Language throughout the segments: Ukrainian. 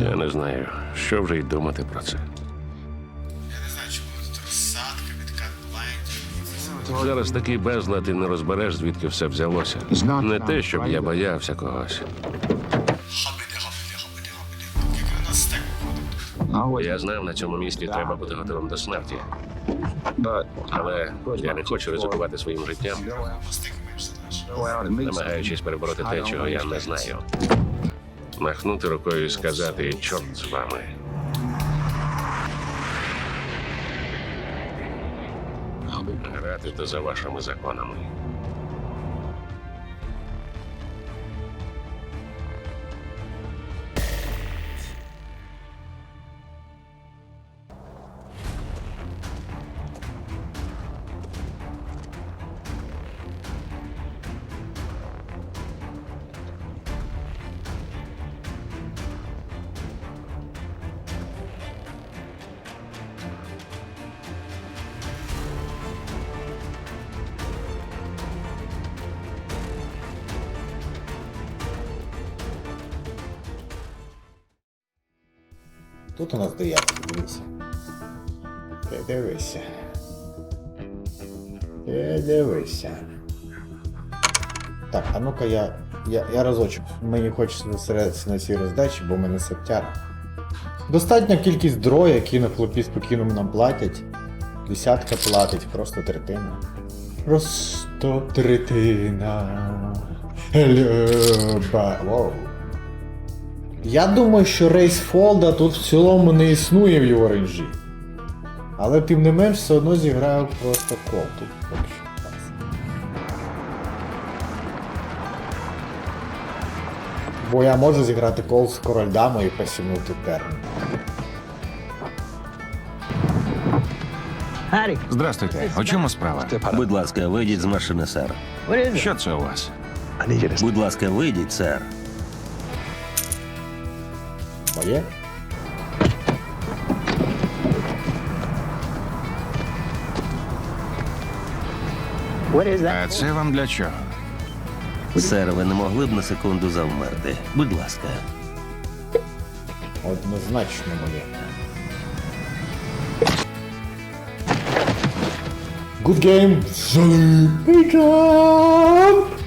Я не знаю, що вже й думати про це. Я не знаю, чому тут розсадка, відкат блайнд. Зараз такий безлад і не розбереш, звідки все взялося. Не те, щоб я боявся когось. Я знав, на цьому місці треба бути готовим до смерті. Але я не хочу ризикувати своїм життям, намагаючись перебороти те, чого я не знаю. Махнути рукою і сказати чорт з вами. Грати то за вашими законами. Тут у нас дев'ятка, дивися. Ти дивися. Ти дивися. Так, а ну-ка я. Я, я разочок. Мені хочеться зосередитися на цій роздачі, бо в мене септяра. Достатня кількість дро, які на хлопі спокійно нам платять. Десятка платить, просто третина. Просто третина. Люба. Воу. Я думаю, що рейс Фолда тут в цілому не існує в його ренжі. Але тим не менш все одно зіграю просто кол тут поки що. Бо я можу зіграти кол з король дамою і посягнути терн. Здрастуйте, у чому справа? Будь ласка, вийдіть з машини, сер. Що це у вас? Будь ласка, вийдіть, сер. Моє? А це вам для чого? Сер, ви не могли б на секунду завмерти. Будь ласка. Однозначно моє. Good game! Jump!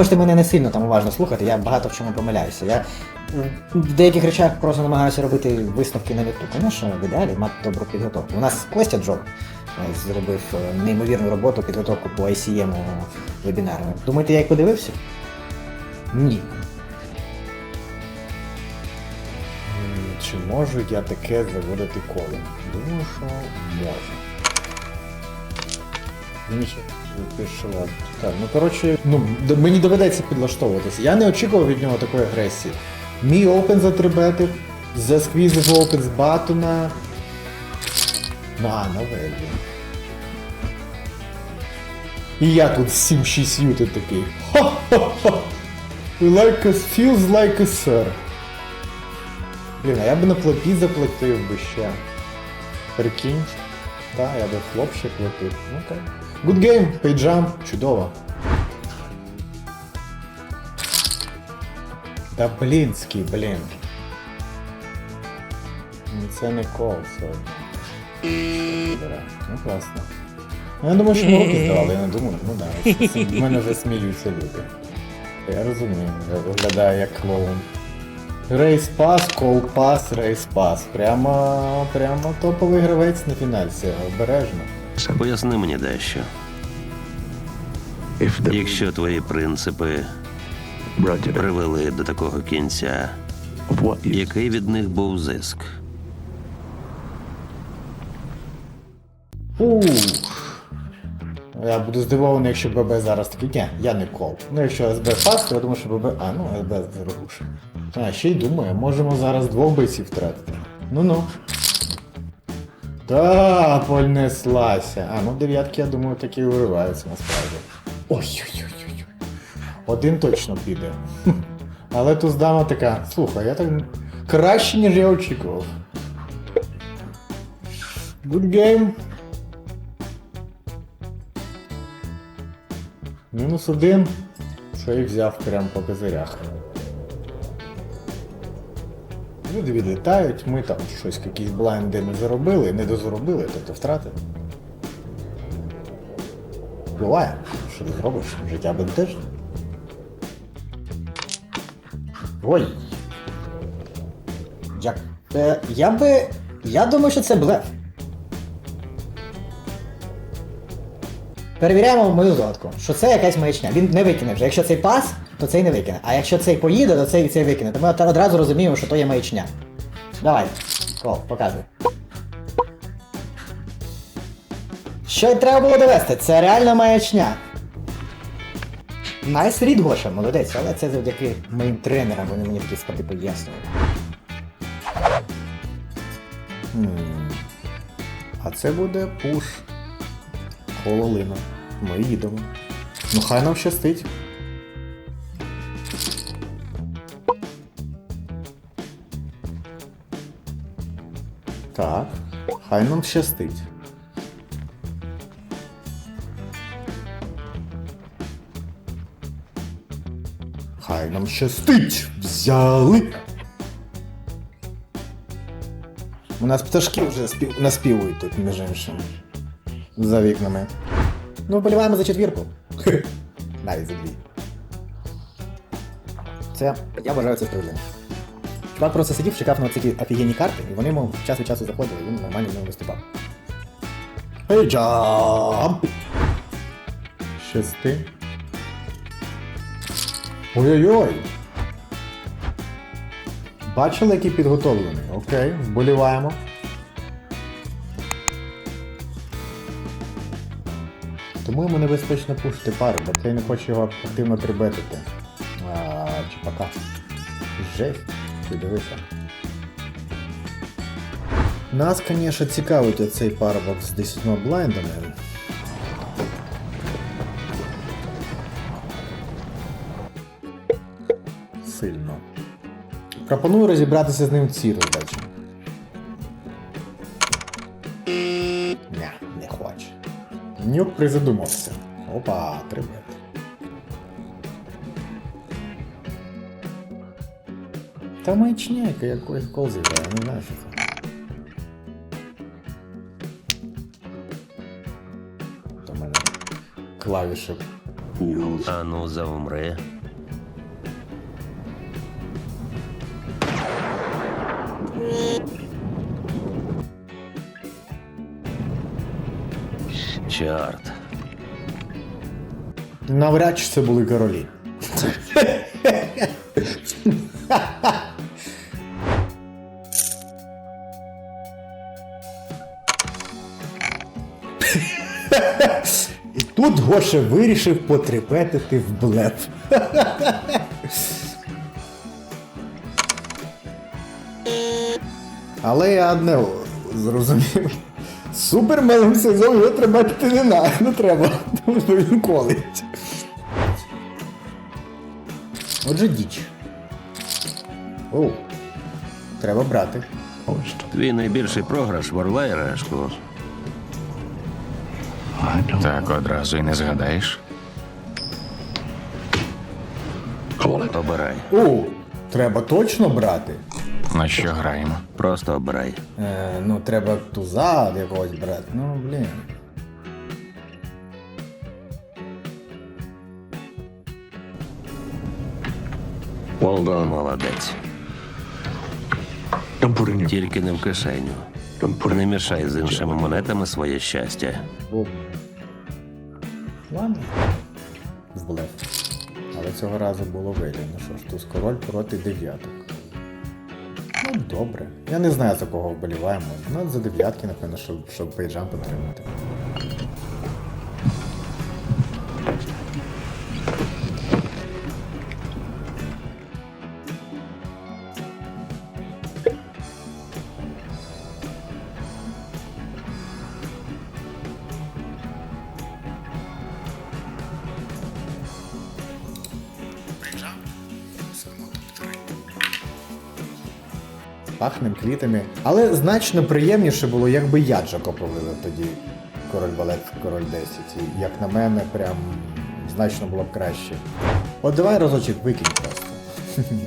Можете мене не сильно там уважно слухати, я багато в чому помиляюся. Я в деяких речах просто намагаюся робити висновки на літу. Звісно, в ідеалі мати добру підготовку. У нас Костя Джоб е, зробив е, неймовірну роботу підготовку по ICM вебінарну. Думаєте, я їх подивився? Ні. Чи можу я таке заводити коло? Думаю, що можу. Мені пише Так, ну коротше, ну, мені доведеться підлаштовуватися. Я не очікував від нього такої агресії. Мій опен затребетив, засквізив опен з батона. Ну, а, новелі. І я тут 7-6 ютит такий. Ха-ха-ха! Like a, feels like a sir. Блін, а я б на флопі заплатив би ще. Прикинь. Так, я би ще платив. Ну так. Good game, пейджам, чудово. Да блінський, блін. Ну, Це не кол сьогодні. Ну класно. Ну, я думаю, що ми руки здавали, я не думаю, ну да. В мене вже сміються люди. Я розумію, я виглядаю як клоун. Рейс пас, кол пас, рейс пас. Прямо, прямо топовий гравець на фінальці, обережно. Поясни мені дещо. Якщо твої принципи привели до такого кінця, який від них був зиск? Ух. Я буду здивований, якщо ББ зараз такий, ні, я не кол. Ну якщо СБ пас, то я думаю, що ББ. А, ну СБ зарогуше. А, ще й думаю, можемо зараз двох бойців втратити. Ну-ну. Та, понеслася. А, ну дев'ятки, я думаю, такі вириваються насправді. Ой-ой-ой-ой. Один точно піде. Але тут дама така, слухай, я так краще, ніж я очікував. Good game. Мінус один. Це і взяв прям по козирях. Люди відлітають, ми там щось, якісь блайнди не заробили, не дозаробили, тобто втратили. Буває, що ти зробиш? Життя бентежне. Ой. Як? Е, я би. Я думаю, що це блеф. Перевіряємо мою додатку, що це якась маячня. Він не викине вже. Якщо цей пас, то цей не викине. А якщо цей поїде, то цей цей викине. То ми одразу розуміємо, що то є маячня. Давай, Кол, показуй. Що треба було довести? Це реальна маячня. Найс рід Гоша, молодець, але це завдяки моїм тренерам, вони мені такі спади пояснювали. А це буде пуш. Хололина. Ми їдемо. Ну хай нам щастить. Так, хай нам щастить. Хай нам щастить! Взяли! У нас пташки вже спів... наспівують тут, між іншим. За вікнами. Ну, вболіваємо за четвірку. Навіть за дві. Це я вважаю це справедливо. Чувак просто сидів, чекав на ці офігенні карти, і вони йому час від часу заходили, і він нормально в ньому виступав. Ей, джамп! Шести. Ой-ой-ой! Бачили, який підготовлений? Окей, вболіваємо. Тому йому небезпечно пушити пару, бо цей не хоче його активно трибетити. А, чіпака. Жесть, ти дивися. Нас, звісно, цікавить оцей парубок з 10 блайндами. Сильно. Пропоную розібратися з ним в цій роздачі. Не, не хоче. Нюк призадумався. Опа, трибет. Та маячняйка яка якийсь кол зіграє, не знаю, що це. Мене клавіші. Ану, завмри. Чорт. Навряд чи це були королі. І тут Гоша вирішив потрепетити в блеф. Але я одне зрозумів. Супер мелом сезон його трепетити не, на, не треба, тому що він колить. Отже, діч. Оу. Треба брати. Твій найбільший програш ворвай решку. Так одразу і не згадаєш. Обирай. Оу, треба точно брати. На що граємо? Просто обирай. Е, ну, треба туза якогось брати. Ну, блін. Молодець. Тільки не в кишеню. Не мішай з іншими монетами своє щастя. Бо... Ладно. В блеф. Але цього разу було вигідно. Що ж, туз король проти дев'яток. Ну, добре. Я не знаю, за кого вболіваємо. Ну, за дев'ятки, напевно, щоб, щоб пейджам підтримати. Пахнем квітами. Але значно приємніше було, якби я Джако тоді король балет, король 10. І, як на мене, прям значно було б краще. От давай разочок викинь просто. Ні.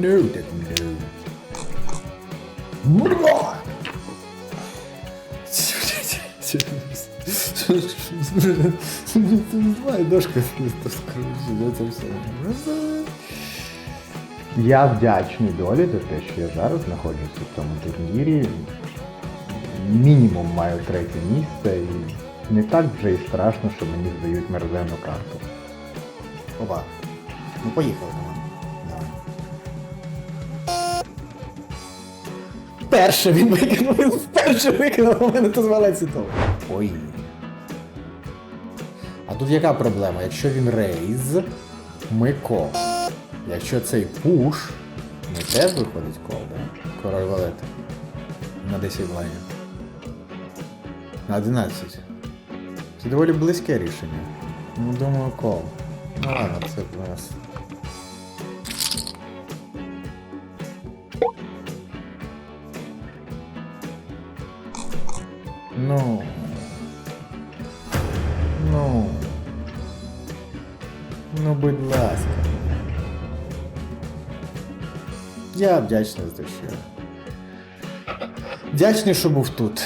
no, так no. Давай дошка це все. Я вдячний долі за те, що я зараз знаходжуся в цьому турнірі. Мінімум маю третє місце і не так вже і страшно, що мені здають мерзенну карту. Опа. Ну поїхали. Давай. Перше він викинув, перше викинув, у мене тут звалеться того. Ой. А тут яка проблема? Якщо він рейз, ми кол. Якщо цей пуш, ми теж виходить кол, да? Король валет. На 10 лайнів. На 11. Це доволі близьке рішення. Ну, думаю, кол. Ну ладно, це у нас. Ну. Ну. Ну, будь ласка. Я вдячний за те, що. Вдячний, що був тут.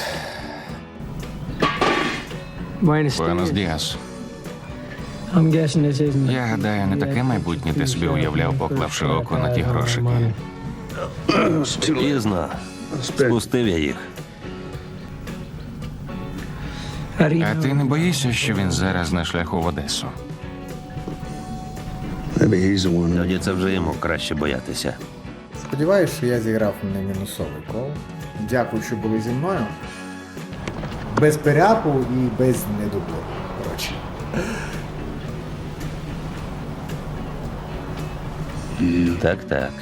Буенос Діас. Я гадаю, не таке майбутнє ти собі уявляв, поклавши око на ті грошики. Пізно. Спустив я їх. А ти не боїшся, що він зараз на шляху в Одесу? Тоді це вже йому краще боятися. Сподіваюсь, що я зіграв не мінусовий кол. Дякую, що були зі мною. Без перяпу і без недобору. Коротше. Так, так.